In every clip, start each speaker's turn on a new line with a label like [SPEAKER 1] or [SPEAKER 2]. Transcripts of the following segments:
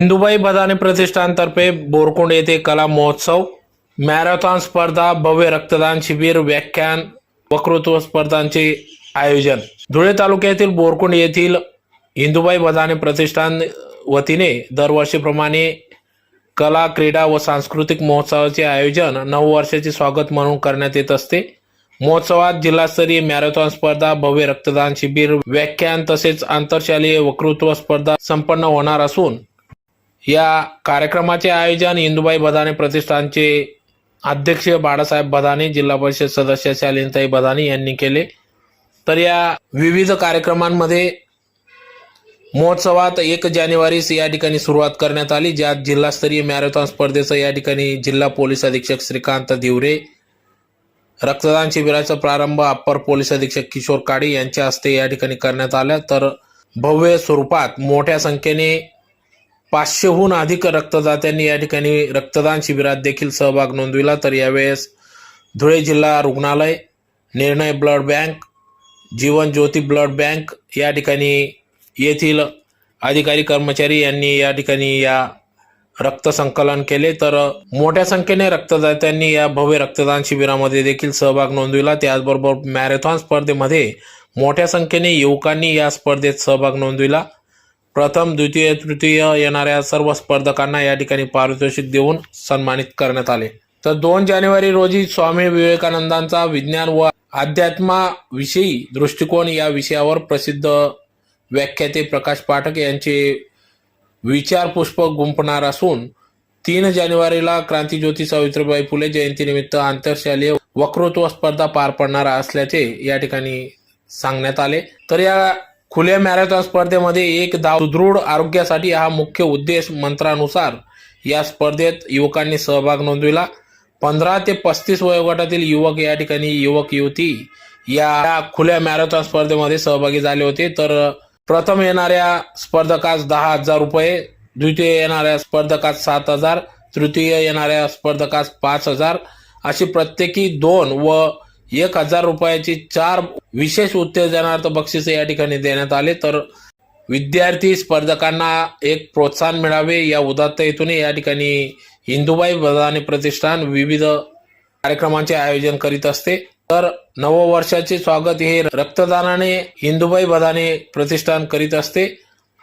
[SPEAKER 1] हिंदुबाई बदाने प्रतिष्ठानतर्फे बोरकोंड येथे कला महोत्सव मॅरेथॉन स्पर्धा भव्य रक्तदान शिबिर व्याख्यान वक्तृत्व स्पर्धांचे आयोजन. धुळे तालुक्यातील बोरकोंड येथील हिंदुबाई बदाने प्रतिष्ठान वतीने दरवर्षीप्रमाणे कला क्रीडा व सांस्कृतिक महोत्सवाचे आयोजन नऊ वर्षाचे स्वागत म्हणून करण्यात येत असते. महोत्सवात जिल्हास्तरीय मॅरेथॉन स्पर्धा भव्य रक्तदान शिबिर व्याख्यान तसेच आंतरशालीय वक्तृत्व स्पर्धा संपन्न होणार असून या कार्यक्रमाचे आयोजन इंदुबाई बदाने प्रतिष्ठानचे अध्यक्ष बाळासाहेब बदाने जिल्हा परिषद सदस्य शालिनताई बदाने यांनी केले. तर या विविध कार्यक्रमांमध्ये महोत्सवात एक जानेवारीस या ठिकाणी सुरुवात करण्यात आली ज्यात जिल्हास्तरीय मॅरेथॉन स्पर्धेचं या ठिकाणी जिल्हा पोलीस अधीक्षक श्रीकांत दिवरे रक्तदान शिबिराचा प्रारंभ अप्पर पोलीस अधीक्षक किशोर काळे यांच्या हस्ते या ठिकाणी करण्यात आला. तर भव्य स्वरूपात मोठ्या संख्येने पाचशेहून अधिक रक्तदात्यांनी या ठिकाणी रक्तदान शिबिरात देखील सहभाग नोंदविला. तर यावेळेस धुळे जिल्हा रुग्णालय निर्णय blood bank Jeevan Jyoti blood bank या ठिकाणी येथील अधिकारी कर्मचारी यांनी या ठिकाणी या रक्त संकलन केले. तर मोठ्या संख्येने रक्तदात्यांनी या भव्य रक्तदान शिबिरामध्ये देखील सहभाग नोंदविला. त्याचबरोबर मॅरेथॉन स्पर्धेमध्ये मोठ्या संख्येने युवकांनी या स्पर्धेत सहभाग नोंदविला. प्रथम द्वितीय तृतीय येणाऱ्या सर्व स्पर्धकांना या ठिकाणी पारितोषिक देऊन सन्मानित करण्यात आले. तर दोन जानेवारी रोजी स्वामी विवेकानंदांचा विज्ञान व अध्यात्माविषयी दृष्टिकोन या विषयावर प्रसिद्ध व्याख्याते प्रकाश पाठक यांचे विचारपुष्प गुंपणार गुंफणार असून तीन जानेवारीला क्रांतीज्योती सावित्रीबाई फुले जयंतीनिमित्त आंतरशालीय वक्तृत्व स्पर्धा पार पडणार असल्याचे या ठिकाणी सांगण्यात आले. तर या खुल्या मॅरेथॉन स्पर्धेमध्ये एक धाव सुदृढ आरोग्यासाठी हा मुख्य उद्देश मंत्रानुसार. या स्पर्धेत युवकांनी सहभाग नोंदविला. पंधरा ते पस्तीस वयोगटातील युवक या ठिकाणी युवक युवती या खुल्या मॅरेथॉन स्पर्धेमध्ये सहभागी झाले होते. तर प्रथम येणाऱ्या स्पर्धकास दहा हजार रुपये द्वितीय येणाऱ्या स्पर्धकास सात हजार तृतीय येणाऱ्या स्पर्धकास पाच हजार. अशी प्रत्येकी दोन व एक हजार रुपयाची चार विशेष उत्तेजनार्थ बक्षिसे या ठिकाणी देण्यात आले. तर विद्यार्थी स्पर्धकांना एक प्रोत्साहन मिळावे. या उदात्त हेतूने या ठिकाणी हिंदुबाई बदाने प्रतिष्ठान विविध कार्यक्रमांचे आयोजन करीत असते. तर नववर्षाचे स्वागत हे रक्तदानाने हिंदुबाई बदाने प्रतिष्ठान करीत असते.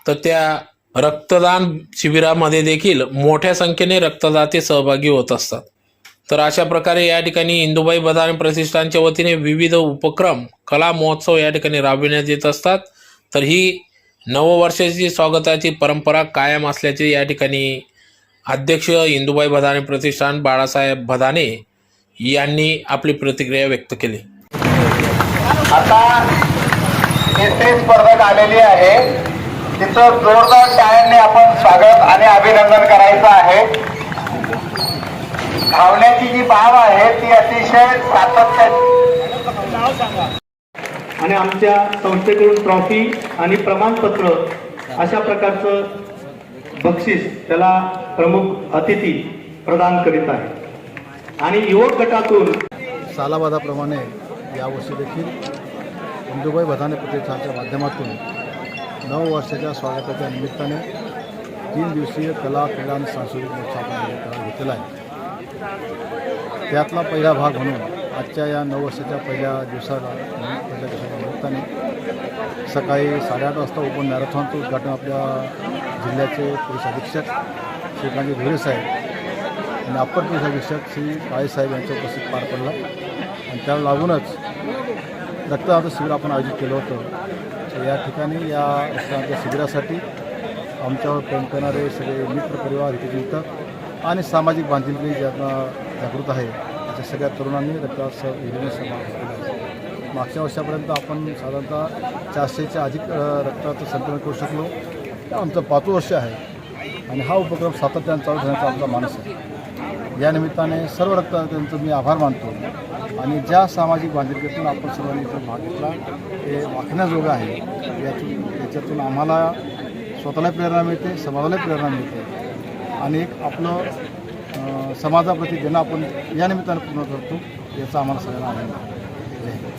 [SPEAKER 1] तर त्या रक्तदान शिबिरामध्ये देखील मोठ्या संख्येने रक्तदाते सहभागी होत असतात. तर अशा प्रकारे या ठिकाणी इंदुबाई बदाने प्रतिष्ठानच्या वतीने विविध उपक्रम कला महोत्सव या ठिकाणी राबविण्यात येत असतात. तर ही नववर्षाची स्वागताची परंपरा कायम असल्याचे या ठिकाणी अध्यक्ष इंदुबाई बदाने प्रतिष्ठान बाळासाहेब बदाने यांनी आपली प्रतिक्रिया व्यक्त केली.
[SPEAKER 2] आता स्पर्धक आलेली आहे. तिचं जोरदार टाळ्यांनी आपण स्वागत आणि अभिनंदन करायचं आहे. धावण्याची जी बाब आहे ती अतिशय सातत्याने
[SPEAKER 3] आणि आमच्या संस्थेकडून ट्रॉफी आणि प्रमाणपत्र अशा प्रकारचं बक्षीस त्याला प्रमुख अतिथी प्रदान करीत आहे आणि युवक गटातून
[SPEAKER 4] सालाबादाप्रमाणे यावर्षी देखील इंदुबाई बधाने प्रतिष्ठानच्या माध्यमातून नऊ वर्षाच्या स्वागताच्या निमित्ताने तीन दिवसीय कला क्रीडा आणि सांस्कृतिक महोत्सव घेतलेला आहे. त्यातला पहिला भाग म्हणून आजच्या या नऊ वर्षाच्या पहिल्या दिवसाला पहिल्या दिवसाच्या निमित्ताने सकाळी साडेआठ वाजता ओपन मॅरेथॉनचं उद्घाटन आपल्या जिल्ह्याचे पोलीस अधीक्षक श्रीकांत धुळे साहेब आणि अप्पर पोलीस अधीक्षक श्री काळेसाहेब यांच्या उपस्थित पार पडला. आणि त्याला लागूनच रक्तदान शिबिर आपण आयोजित केलं होतं. तर या ठिकाणी या रक्तदानाच्या शिबिरासाठी आमच्यावर प्रेम करणारे सगळे मित्र परिवार इथे जिंकतात आणि सामाजिक बांधिलकी ज्यांना जागृत आहे त्या सगळ्या तरुणांनी रक्तदान योजनेत मागच्या वर्षापर्यंत आपण साधारणतः चारशेच्या अधिक रक्ताचं संकलन करू शकलो. आमचं पाचवं वर्ष आहे आणि हा उपक्रम सातत्यानं चालू ठेवण्याचा आमचा मानस आहे. या निमित्ताने सर्व रक्तदात्यांचं मी आभार मानतो आणि ज्या सामाजिक बांधिलकीतून आपण सर्वांनी इथं भाग घेतला हे वाखण्याजोगं आहे. यातून याच्यातून आम्हाला स्वतःला प्रेरणा मिळते समाजाला प्रेरणा मिळते. आणि एक आपलं समाजाप्रती देणं आपण या निमित्तानं पूर्ण करतो याचा आम्हाला सगळ्यांना आनंद